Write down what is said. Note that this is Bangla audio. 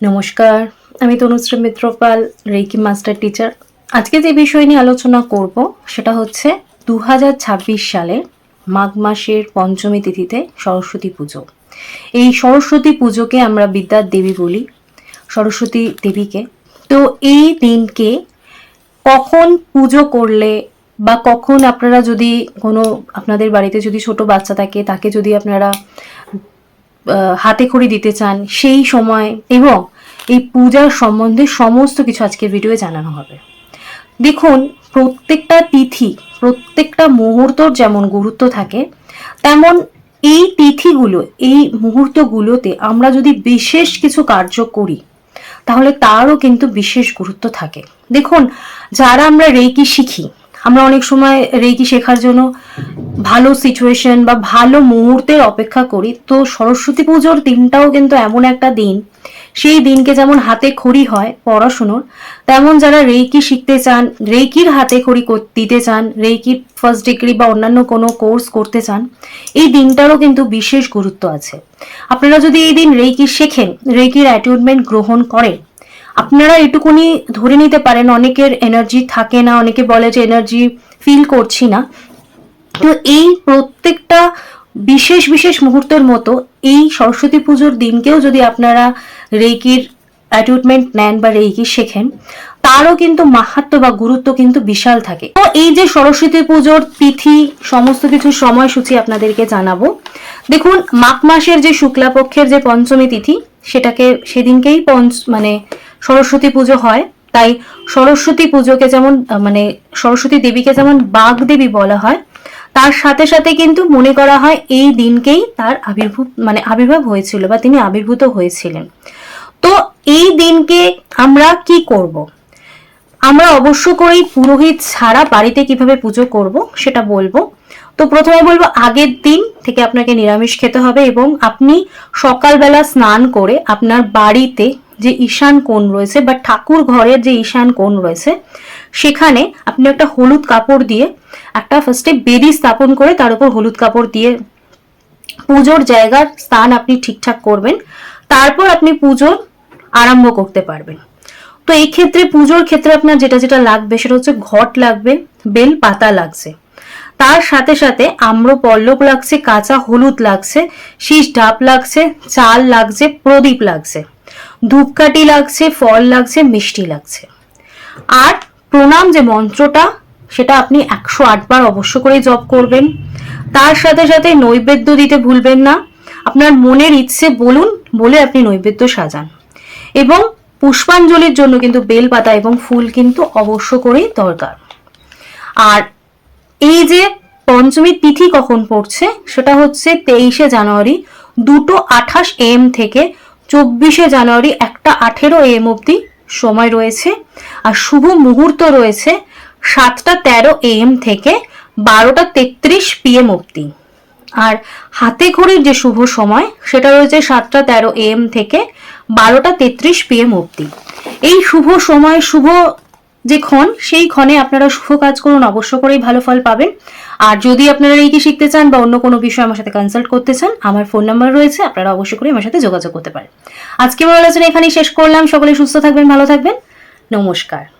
নমস্কার, আমি Tanushree Mitrapal reiki master teacher. আজকে যে বিষয় নিয়ে আলোচনা করব, সেটা হচ্ছে দু হাজার ছাব্বিশ সালে মাঘ মাসের পঞ্চমী তিথিতে সরস্বতী পুজো। এই সরস্বতী পুজোকে আমরা বিদ্যার দেবী বলি, সরস্বতী দেবীকে। তো এই দিনকে কখন পুজো করলে বা কখন আপনারা যদি কোনো, আপনাদের বাড়িতে যদি ছোট বাচ্চা থাকে, তাকে যদি আপনারা হাতে খড়ি দিতে চান, সেই সময় এবং এই পূজার সম্বন্ধে সমস্ত কিছু আজকের ভিডিওয়ে জানানো হবে। দেখুন, প্রত্যেকটা তিথি, প্রত্যেকটা মুহূর্তর যেমন গুরুত্ব থাকে, তেমন এই তিথিগুলো, এই মুহূর্তগুলোতে আমরা যদি বিশেষ কিছু কার্য করি, তাহলে তারও কিন্তু বিশেষ গুরুত্ব থাকে। দেখুন, যারা আমরা রেকি শিখি আমরা অনেক সময় রেকি শেখার জন্য ভালো সিচুয়েশন বা ভালো মুহূর্তের অপেক্ষা করি। তো সরস্বতী পুজোর দিনটাও কিন্তু এমন একটা দিন। সেই দিনকে যেমন হাতে খড়ি হয় পড়াশুনোর, তেমন যারা রেকি শিখতে চান রেকির হাতে খড়ি দিতে চান রেকি ফার্স্ট ডিগ্রি বা অন্যান্য কোনো কোর্স করতে চান, এই দিনটারও কিন্তু বিশেষ গুরুত্ব আছে। আপনারা যদি এই দিন রেকি শেখেন রেকির অ্যাটিউডমেন্ট গ্রহণ করেন আপনারা এটুকুনি ধরে নিতে পারেন, অনেকের এনার্জি থাকে না, অনেকে বলে যে এনার্জি ফিল করছি না। তো এই প্রত্যেকটা বিশেষ বিশেষ মুহূর্তের মতো এই সরস্বতী পুজোর দিনকেও যদি আপনারা রেকির অ্যাটুটমেন্ট নেন বা রেকি শেখেন, তারও কিন্তু মাহাত্ম বা গুরুত্ব কিন্তু বিশাল থাকে। তো এই যে সরস্বতী পুজোর তিথি, সমস্ত কিছু সময়সূচি আপনাদেরকে জানাব। দেখুন, মাঘ মাসের যে শুক্লাপক্ষের যে পঞ্চমী তিথি, সেটাকে সেদিনকেই পঞ্চ মানে সরস্বতী পুজো হয়। তাই সরস্বতী পুজোকে যেমন মানে সরস্বতী দেবীকে যেমন বাঘ দেবী বলা হয়, তার সাথে সাথে কিন্তু মনে করা হয় এই দিনকেই তার আবির্ভূত মানে আবির্ভাব হয়েছিল বা তিনি আবির্ভূত হয়েছিলেন। তো এই দিনকে আমরা কি করব? আমরা অবশ্য করেই পুরোহিত ছাড়া বাড়িতে কীভাবে পুজো করব সেটা বলব। তো প্রথমে বলব, আগের দিন থেকে আপনাকে নিরামিষ খেতে হবে এবং আপনি সকালবেলা স্নান করে আপনার বাড়িতে যে ঈশান কোণ রয়েছে বা ঠাকুর ঘরের যে ঈশান কোণ রয়েছে, সেখানে আপনি একটা হলুদ কাপড় দিয়ে একটা ফার্স্টে বেদি স্থাপন করে তার উপর হলুদ কাপড় দিয়ে পুজোর জায়গার স্থান আপনি ঠিকঠাক করবেন, তারপর আপনি পুজোর আরম্ভ করতে পারবেন। তো এই ক্ষেত্রে, পুজোর ক্ষেত্রে আপনার যেটা যেটা লাগবে সেটা হচ্ছে ঘট লাগবে, বেল পাতা লাগছে। তার সাথে সাথে আম্র পল্লব লাগছে কাঁচা হলুদ লাগছে, শীষ ডাব লাগছে, চাল লাগছে, প্রদীপ লাগছে, ধূপকাঠি লাগছে, ফল লাগছে, মিষ্টি লাগছে। আর প্রণাম যে মন্ত্রটা, সেটা আপনি একশো আটবার অবশ্য করে জপ করবেন। তার সাথে সাথে নৈবেদ্য দিতে ভুলবেন না। আপনার মনের ইচ্ছে বলুন, বলে আপনি নৈবেদ্য সাজান। এবং পুষ্পাঞ্জলির জন্য কিন্তু বেলপাতা এবং ফুল কিন্তু অবশ্য করেই দরকার। আর এই যে পঞ্চমী তিথি কখন পড়ছে, সেটা হচ্ছে তেইশে জানুয়ারি দুটো আঠাশ এম থেকে চব্বিশে জানুয়ারি একটা আঠেরো এম অবধি সময় রয়েছে। আর শুভ মুহূর্ত রয়েছে সাতটা তেরো এম থেকে বারোটা তেত্রিশ পিএম অবধি। আর হাতে ঘড়ির যে শুভ সময়, সেটা রয়েছে সাতটা তেরো এম থেকে বারোটা তেত্রিশ পিএম অবধি। এই শুভ সময়, শুভ যে ক্ষণ, সেই ক্ষণে আপনারা শুভ কাজ করুন অবশ্য করেই ভালো ফল পাবেন। আর যদি আপনারা এইটি শিখতে চান বা অন্য কোনো বিষয় আমার সাথে কনসাল্ট করতে চান, আমার ফোন নাম্বার রয়েছে, আপনারা অবশ্য করে আমার সাথে যোগাযোগ করতে পারেন। আজকে আমার আলোচনা এখানেই শেষ করলাম। সকলে সুস্থ থাকবেন, ভালো থাকবেন। নমস্কার।